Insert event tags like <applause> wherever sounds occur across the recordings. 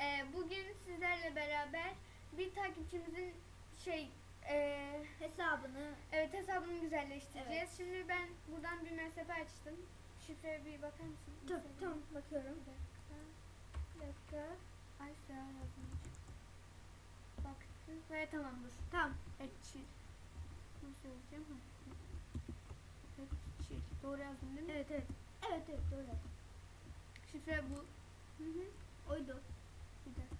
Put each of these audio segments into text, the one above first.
Ee, bugün sizlerle beraber bir takipçimizin şey e, Hesabını evet hesabını güzelleştireceğiz. Evet. Şimdi ben buradan bir mesafe açtım. Şifreye bir bakar mısın? Mesela- tamam bakıyorum. Bir dakika. Bir dakika. Ay sıra yazmış. Baktım ve tamam dur. Tamam. Etçil. Nasıl yazacağım? Etçil. Doğru yazdım değil mi? Evet evet. Evet evet doğru. Şifre bu. Hı hı. Oydu. Bir dakika.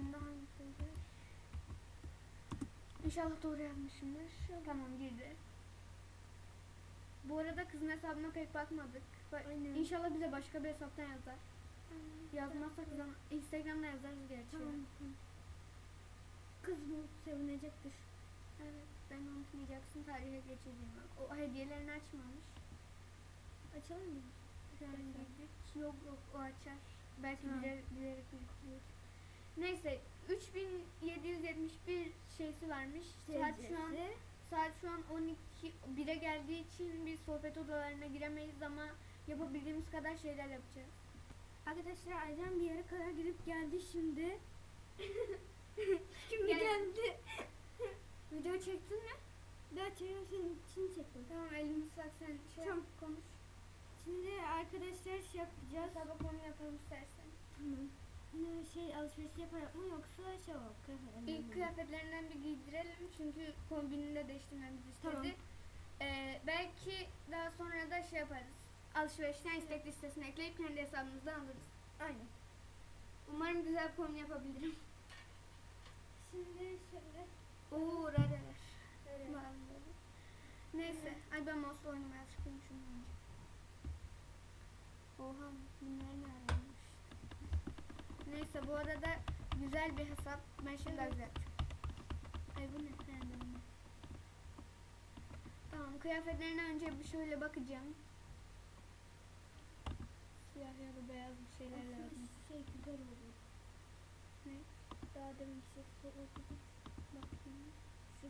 Sonunda hangisiydi? İnşallah doğru yazmışımdır. Tamam girdi. Bu arada kızın hesabına pek bakmadık. Ba- Aynen. İnşallah bize başka bir hesaptan yazar. Yazmazsa kızın Instagram'da yazarız gerçi. Tamam. Kız mı sevinecektir. Evet. Ben unutmayacaksın tarihe geçeceğim. O hediyelerini açmamış. Açalım mı? Girdik. Yok yok o açar. Belki bilerek, bilerek biriktiriyor. Neyse 3771 şeysi varmış. Saat şu an saat şu an 12 1'e geldiği için biz sohbet odalarına giremeyiz ama yapabildiğimiz kadar şeyler yapacağız. Arkadaşlar Aycan bir yere kadar gidip geldi şimdi. <laughs> şimdi Gel. geldi. <laughs> Video çektin mi? Ben çekiyorum senin için çektim. Tamam elini ıslak sen şey Tamam. konuş. Şimdi arkadaşlar şey yapacağız. Hesaba konu yapalım istersen. Tamam. Ne şey alışveriş yaparak mı yoksa şey kıyafetlerden İlk kıyafetlerinden bir giydirelim çünkü kombinini de değiştirmemizi istedi. Tamam. Ee, belki daha sonra da şey yaparız. Alışverişten istek listesine ekleyip kendi hesabımızdan alırız. Aynen. Umarım güzel kombin yapabilirim. Şimdi şöyle. Oo rareler. Bazıları. Neyse. Ay ben mouse oynamaya önce. Oha bunlar ne araymış. Neyse bu arada güzel bir hesap. Ben şimdi daha Evet. Ay bu ne? Tamam kıyafetlerine önce bir şöyle bakacağım. Siyah ya da beyaz bir şeyler Aslında lazım. şey güzel olur. Ne? Daha demin şey söyledim. Bakayım. Şu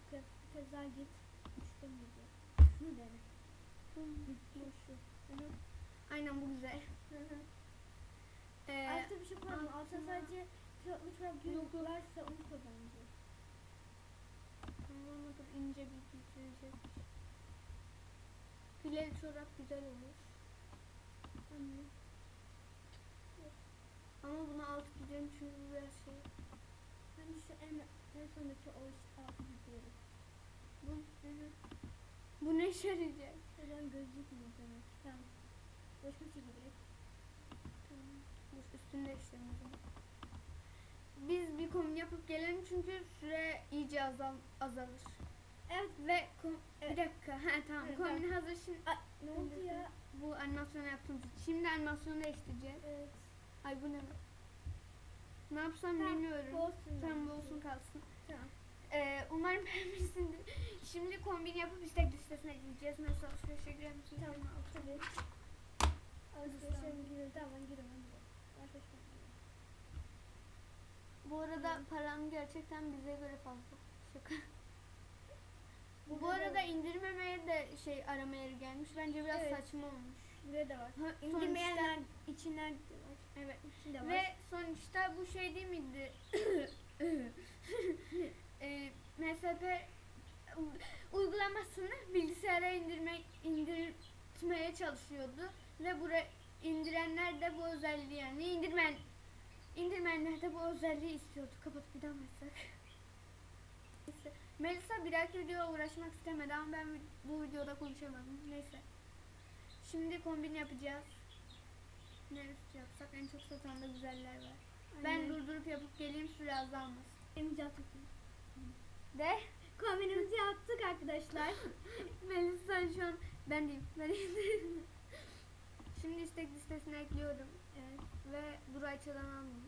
keza git. İşte miydi? Şunu dene. Bu, bu şu. Aynen bu güzel. Ee, Altta bir şey koyma. Altta sadece Yok, yok. varsa onu koy bence. Ama dur ince bir bitireceğiz. Fileli çorap güzel olur. Ama bunu alt gidelim çünkü bu biraz şey. Hani şu en, en sondaki o işte altı gidiyorum. Bu, bu ne işe yarayacak? Neden gözükmüyor demek. Tamam. Başka bir şey gidelim. Üstünü değiştirelim. Biz bir kombin yapıp gelelim çünkü süre iyice azal azalır. Evet. Ve kom Evet. bir dakika. Ha tamam. Evet, kombin hazır şimdi. Ay, ne oldu ya? Bu animasyonu yaptığımız için. Şimdi animasyonu değiştireceğiz. Evet. Ay bu ne? Ne yapsam Tamam, bilmiyorum. olsun Tamam bu olsun kalsın. Tamam. Ee, umarım <laughs> beğenmişsindir. Şimdi kombin yapıp istek listesine gideceğiz. Mesela alışverişe girer misin? Tamam. Tabii. Alışverişe giriyoruz? Tamam giremem. Bu arada Hı. param gerçekten bize göre fazla. Şaka. Bu, da arada indirmemeye de şey arama yeri gelmiş. Bence biraz Evet. saçma olmuş. Buraya da var. Ha, İndirmeyenler içinden de var. Evet. İçinde var. Ve sonuçta bu şey değil miydi? <coughs> e, MSP uygulamasını bilgisayara indirmek indirtmeye çalışıyordu ve buraya indirenler de bu özelliği yani indirmen indirmeyenler de bu özelliği istiyordu. Kapatıp bir daha? Neyse. Melisa bir dahaki videoya uğraşmak istemedi ama ben bu videoda konuşamadım. Neyse. Şimdi kombin yapacağız. Ne üst yapsak en çok satan da güzeller var. Ben Aynen. durdurup yapıp geleyim süre azalmasın. İmza tutun. De Kombinimizi yaptık arkadaşlar. <laughs> Melisa şu an ben diyeyim. Ben diyeyim. Şimdi istek listesine ekliyorum. evet. Ve Durayça'dan aldım.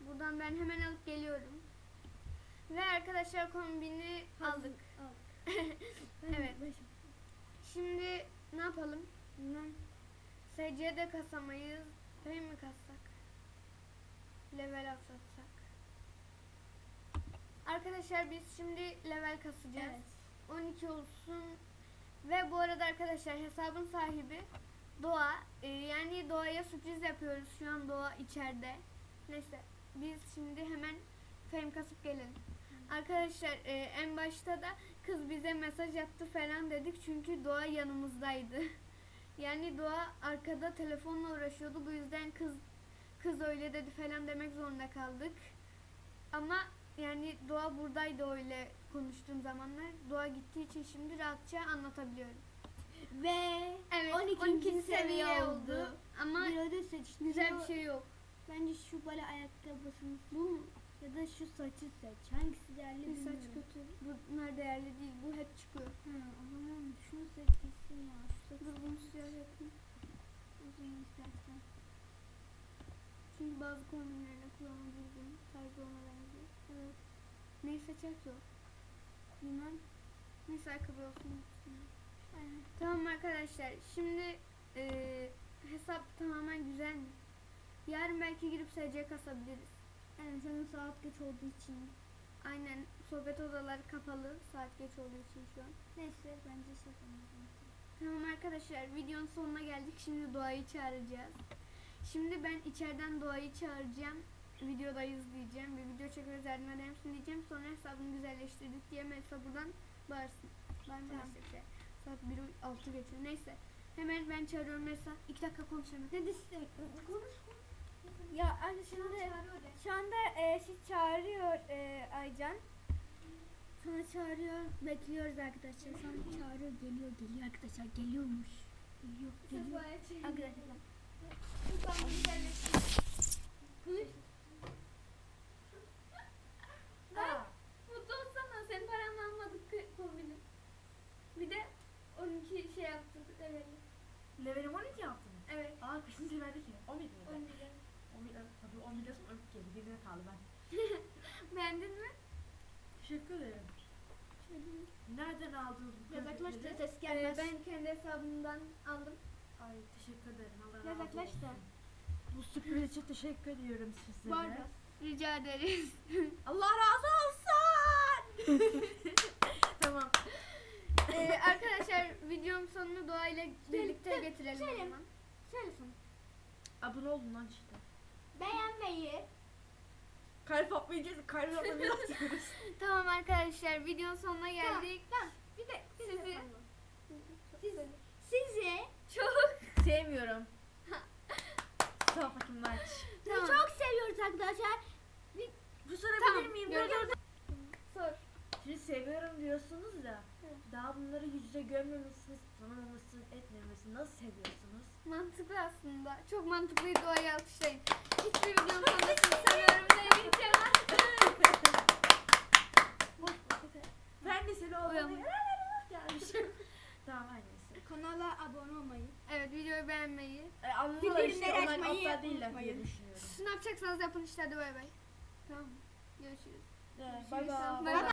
Buradan ben hemen alıp geliyorum. Ve arkadaşlar kombini aldık. Aldık. <laughs> Evet. Şimdi ne yapalım? Bilmem. SC'de kasamayız. Pay mi kassak? Level atlatsak. Arkadaşlar biz şimdi level kasacağız. Evet. 12 olsun. Ve bu arada arkadaşlar hesabın sahibi Doğa. e, yani doğaya sürpriz yapıyoruz. Şu an doğa içeride. Neyse. Biz şimdi hemen fame kasıp gelelim. Arkadaşlar e, en başta da kız bize mesaj attı falan dedik. Çünkü doğa yanımızdaydı. <laughs> Yani doğa arkada telefonla uğraşıyordu. Bu yüzden kız kız öyle dedi falan demek zorunda kaldık. Ama yani doğa buradaydı öyle konuştuğum zamanlar. Doğa gittiği için şimdi rahatça anlatabiliyorum. Ve Evet 12. 12. seviye oldu. Ama bir öde seçti. güzel bir şey yok. Bence şu böyle ayakkabısını bu mu? Ya da şu saçı seç. Hangisi değerli Bir saç kötü. Bunlar değerli değil. Bu hep çıkıyor. Ha, o zaman şunu seç gitsin ya. Şu saçı Dur bunu siyah yapayım. uzun istersen. Çünkü bazı kombinlerle kullanabildiğim tarzı ona benziyor. Evet. Neyi seçerse o. Bilmem. Neyse ayakkabı olsun. Aynen. Tamam arkadaşlar. Şimdi eee, hesap tamamen güzel mi? Yarın belki girip SC kasabiliriz. Yani şu an saat geç olduğu için. Aynen sohbet odaları kapalı. Saat geç olduğu için şu an. Neyse bence şey yapalım. Tamam arkadaşlar videonun sonuna geldik. Şimdi Doğa'yı çağıracağız. Şimdi ben içeriden Doğa'yı çağıracağım. Videodayız diyeceğim. Bir video çekiyoruz yardım eder misin diyeceğim. Sonra hesabını güzelleştirdik diye Melisa buradan bağırsın. Bağırma Tamam. Saat 1'i 6 geçiyor. Neyse. Hemen ben çağırıyorum Melisa. 2 dakika konuşalım. Ne desin? Konuş Ya anne şimdi şu anda e, şey çağırıyor e, Aycan. Sonra çağırıyor. Bekliyoruz arkadaşlar. Sonra çağırıyor. Geliyor. Geliyor arkadaşlar. Geliyormuş. Geliyor. Geliyor. Arkadaşlar. Aa. Mutlu olsana. Senin paranla almadık ki kombini. Bir de 12 şey yaptık. Evet. Levelim 12 yaptın. Evet. Aa kaçıncı levelde ki? 11 mi? 11. 11 tabii 11 diyorsun 12 geldi. Gerine kaldı ben. Beğendin mi? Teşekkür ederim. Nereden aldınız bu Yazaklaş da kıyafetleri? ses gelmez. ben kendi hesabımdan aldım. Ay teşekkür ederim. Allah razı Yazaklaş olsun. da. Bu sürpriz için teşekkür ediyorum sizlere. Var da. Rica ederiz. <laughs> Allah razı olsun. <laughs> tamam. Ee, arkadaşlar videonun sonunu doğayla birlikte dur, getirelim o söyle. zaman. Abone olun lan işte. Beğenmeyi. Kalp atmayacağız. Kalp atmayı atıyoruz. <laughs> Tamam arkadaşlar videonun sonuna geldik. Tamam. Bir de bir de Sizi- yapalım. Siz, sizi Çok. Sevmiyorum. <laughs> Sağ fucking much. sizi Tamam. çok seviyoruz arkadaşlar. Bu sorabilir Tamam, miyim? Dur görüyorum. dur dur. Sor. Şimdi seviyorum diyorsunuz da Evet. daha bunları yüz yüze görmemişsiniz, tanımamışsınız, etmemişsiniz. Nasıl seviyorsunuz? Mantıklı aslında. Çok mantıklıydı doğayı alkışlayın. Hiçbir videonun sonunda sizi seviyorum demeyeceğim artık. Olmayı gelmişim. tamam neyse. Kanala abone olmayı. Evet videoyu beğenmeyi. E, anlıyorlar işte onlar aptal değiller diye unutmayın. düşünüyorum. Şunu yapacaksanız yapın işte hadi bay bay. Tamam. Görüşürüz. Evet, Görüşürüz. bye bye. Bay bay.